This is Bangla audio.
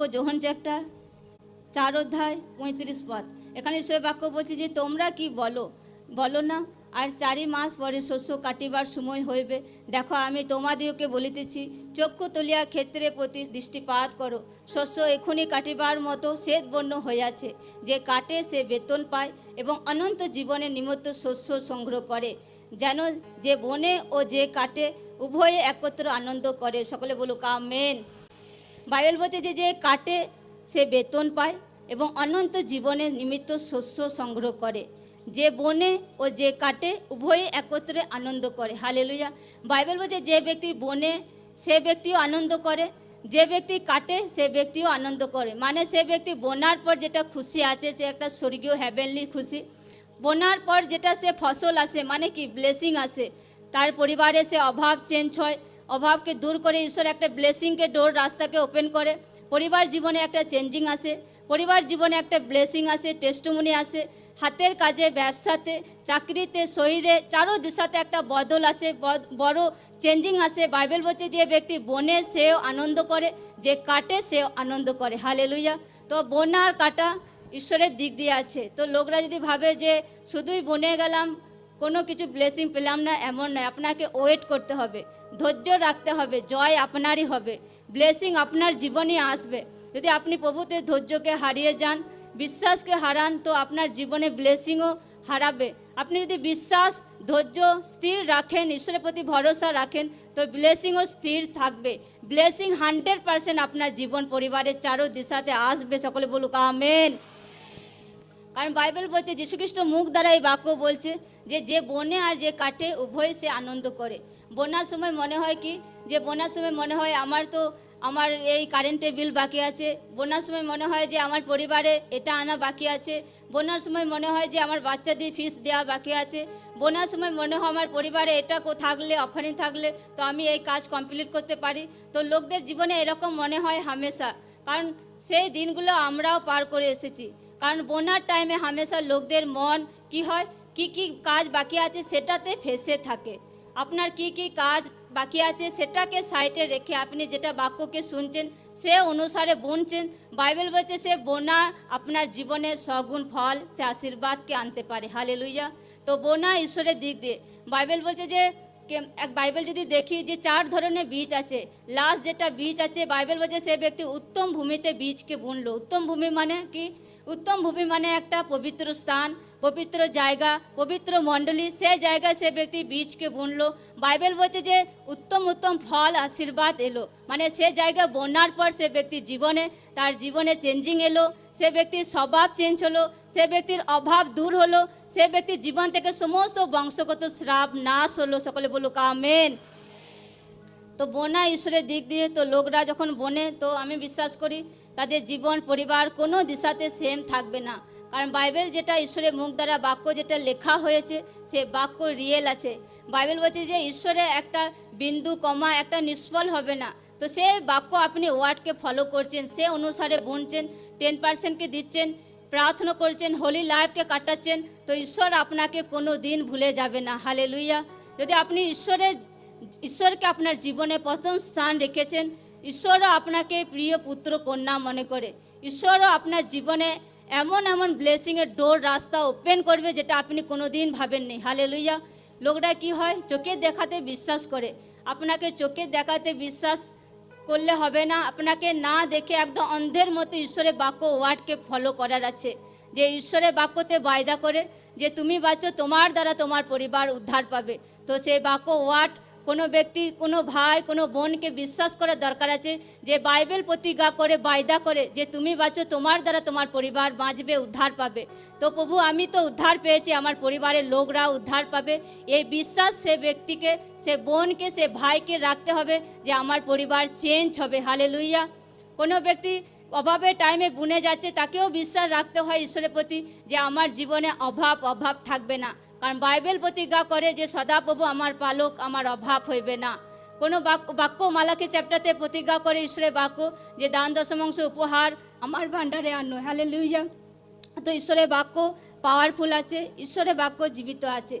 যোহন চ্যাপ্টা চার অধ্যায় পঁয়ত্রিশ পদ, এখানে ঈশ্বরের বাক্য বলছে যে, তোমরা কি বলো? বলো না, আর চারি মাস পরে শস্য কাটিবার সময় হইবে। দেখো, আমি তোমাদিওকে বলিতেছি, চক্ষু তুলিয়া ক্ষেত্রে প্রতি দৃষ্টিপাত করো। শস্য এখনই কাটিবার মতো শ্বেত বর্ণ হইয়াছে। যে কাটে, সে বেতন পায় এবং অনন্ত জীবনে নিমিত্ত শস্য সংগ্রহ করে। যেন যে বনে ও যে কাটে, উভয়ে একত্র আনন্দ করে। সকলে বলুক, আমেন। বাইবেল বলছে যে যে কাটে, সে বেতন পায় এবং অনন্ত জীবনের নিমিত্ত শস্য সংগ্রহ করে। যে বনে ও যে কাটে, উভয়ে একত্রে আনন্দ করে। হালেলুয়া। বাইবেল বলছে, যে ব্যক্তি বনে, সে ব্যক্তিও আনন্দ করে। যে ব্যক্তি কাটে, সে ব্যক্তিও আনন্দ করে। মানে সে ব্যক্তি বোনার পর যেটা খুশি আছে, সে একটা স্বর্গীয় হ্যাভেনলি খুশি। বোনার পর যেটা সে ফসল আসে মানে কি ব্লেসিং আসে। তার পরিবারে সে অভাব চেঞ্জ হয়। অভাবকে দূর করে ঈশ্বর একটা ব্লেসিংকে ডোর রাস্তাকে ওপেন করে। পরিবার জীবনে একটা চেঞ্জিং আসে। পরিবার জীবনে একটা ব্লেসিং আসে টেস্টমনি আসে। হাতের কাজে, ব্যবসাতে, চাকরিতে, শরীরে, চারো দিশাতে একটা বদল আসে বড় চেঞ্জিং আসে। বাইবেল বলছে, যে ব্যক্তি বনে সেও আনন্দ করে, যে কাটে সেও আনন্দ করে। হালেলুইয়া তো বোন আর কাটা ঈশ্বরের দিক দিয়ে আছে। তো লোকরা যদি ভাবে যে শুধুই বনে গেলাম কোনো কিছু ব্লেসিং পেলাম না, এমন নয়। আপনাকে ওয়েট করতে হবে। ধৈর্য রাখতে হবে। জয় আপনারই হবে। ব্লেসিং আপনার জীবনে আসবে। যদি আপনি প্রভুতে ধৈর্যকে হারিয়ে যান, বিশ্বাসকে হারান, তো আপনার জীবনে ব্লেসিংও হারাবে। আপনি যদি বিশ্বাস, ধৈর্য স্থির রাখেন, ঈশ্বরের প্রতি ভরসা রাখেন, তো ব্লেসিংও স্থির থাকবে। ব্লেসিং হান্ড্রেড পার্সেন্ট আপনার জীবন, পরিবারের চারো দিশাতে আসবে। সকলে বলুক আমেন কারণ বাইবেল বলছে, যীশুখ্রিস্ট মুখ দ্বারা এই বাক্য বলছে যে যে বনে আর যে কাটে উভয় সে আনন্দ করে। বন্যার সময় মনে হয় কি? যে বন্যার সময় মনে হয় আমার তো আমার এই কারেন্টের বিল বাকি আছে। বন্যার সময় মনে হয় যে আমার পরিবারে এটা আনা বাকি আছে। বন্যার সময় মনে হয় যে আমার বাচ্চাদের ফিস দেওয়া বাকি আছে। বন্যার সময় মনে হয় আমার পরিবারে এটা থাকলে অফারিং থাকলে, তো আমি এই কাজ কমপ্লিট করতে পারি। তো লোকদের জীবনে এরকম মনে হয় হামেশা। কারণ সেই দিনগুলো আমরাও পার করে এসেছি। কারণ বন্যার টাইমে হামেশা লোকদের মন কি হয়? কি কি কাজ বাকি আছে সেটাতে ফেসে থাকে। আপনার কি কি কাজ বাকি আছে সেটাকে সাইটে রেখে আপনি যেটা বাক্যকে শুনছেন, সে অনুসারে বুনছেন। বাইবেল বলছে, সে বোনা আপনার জীবনে সগুণ ফল, সে আশীর্বাদকে আনতে পারে। হালে লুইয়া তো বোনা ঈশ্বরের দিক দিয়ে। বাইবেল বলছে যে এক বাইবেল যদি দেখি যে চার ধরনের বীজ আছে লাস্ট যেটা বীজ আছে, বাইবেল বলছে সে ব্যক্তি উত্তম ভূমিতে বীজকে বুনলো। উত্তম ভূমি মানে কি? উত্তম ভূমি মানে একটা পবিত্র স্থান, পবিত্র জায়গা, পবিত্র মণ্ডলী। সে জায়গায় সে ব্যক্তি বীজকে বুনলো। বাইবেল বলছে যে উত্তম উত্তম ফল, আশীর্বাদ এলো। মানে সে জায়গায় বন্যার পর সে ব্যক্তির জীবনে, তার জীবনে চেঞ্জিং এলো। সে ব্যক্তির স্বভাব চেঞ্জ হলো। সে ব্যক্তির অভাব দূর হলো। সে ব্যক্তির জীবন থেকে সমস্ত বংশগত শ্রাপ নাশ হলো। সকলে বলুক, আমেন। তো বোনা ঈশ্বরের দিক দিয়ে তো লোকরা যখন বনে, তো আমি বিশ্বাস করি তাদের জীবন, পরিবার কোনো দিশাতে সেম থাকবে না। কারণ বাইবেল যেটা ঈশ্বরের মুখ দ্বারা বাক্য যেটা লেখা হয়েছে, সে বাক্য রিয়েল আছে। বাইবেল বলছে যে ঈশ্বরে একটা বিন্দু কমা, একটা নিষ্ফল হবে না। তো সে বাক্য আপনি ওয়ার্ডকে ফলো করছেন, সে অনুসারে বুনছেন টেন পার্সেন্টকে দিচ্ছেন, প্রার্থনা করছেন হোলি লাইফকে কাটাচ্ছেন, তো ঈশ্বর আপনাকে কোনো দিন ভুলে যাবে না। হালে লুইয়া যদি আপনি ঈশ্বরের ঈশ্বরকে আপনার জীবনে প্রথম স্থান রেখেছেন। ঈশ্বরও আপনাকে প্রিয় পুত্র কন্যা মনে করে। ঈশ্বরও আপনার জীবনে এমন এমন ব্লেসিংয়ের ডোর রাস্তা ওপেন করবে যেটা আপনি কোনো দিন ভাবেননি। হালে লুইয়া লোকরা কি হয়? চোখে দেখাতে বিশ্বাস করে। আপনাকে চোখে দেখাতে বিশ্বাস করলে হবে না। আপনাকে না দেখে একদম অন্ধের মতো ঈশ্বরের বাক্য ওয়ার্ডকে ফলো করার আছে। যে ঈশ্বরের বাক্যতে বায়দা করে, যে তুমি বাঁচো, তোমার দ্বারা তোমার পরিবার উদ্ধার পাবে। তো সেই বাক্য ওয়ার্ড কোনো ব্যক্তি, কোনো ভাই, কোনো বোনকে বিশ্বাস করার দরকার আছে যে বাইবেল প্রতিজ্ঞা করে, বায়দা করে যে তুমি বাঁচো, তোমার দ্বারা তোমার পরিবার বাঁচবে, উদ্ধার পাবে। তো প্রভু, আমি তো উদ্ধার পেয়েছি, আমার পরিবারের লোকরা উদ্ধার পাবে। এই বিশ্বাস সে ব্যক্তিকে, সে বোনকে, সে ভাইকে রাখতে হবে যে আমার পরিবার চেঞ্জ হবে। হালে লুইয়া কোনো ব্যক্তি অভাবের টাইমে বুনে যাচ্ছে, তাকেও বিশ্বাস রাখতে হয় ঈশ্বরের প্রতি যে আমার জীবনে অভাব অভাব থাকবে না। কারণ বাইবেল প্রতিজ্ঞা করে যে সদাপ্রভু আমার পালক, আমার অভাব হইবে না। কোনো বাক্য মালাকে চ্যাপ্টারতে প্রতিজ্ঞা করে ঈশ্বরের বাক্য যে দান, দশমাংশ, উপহার, আমার ভাণ্ডারে আনো। হ্যালে তো ঈশ্বরের বাক্য পাওয়ারফুল আছে, ঈশ্বরের বাক্য জীবিত আছে।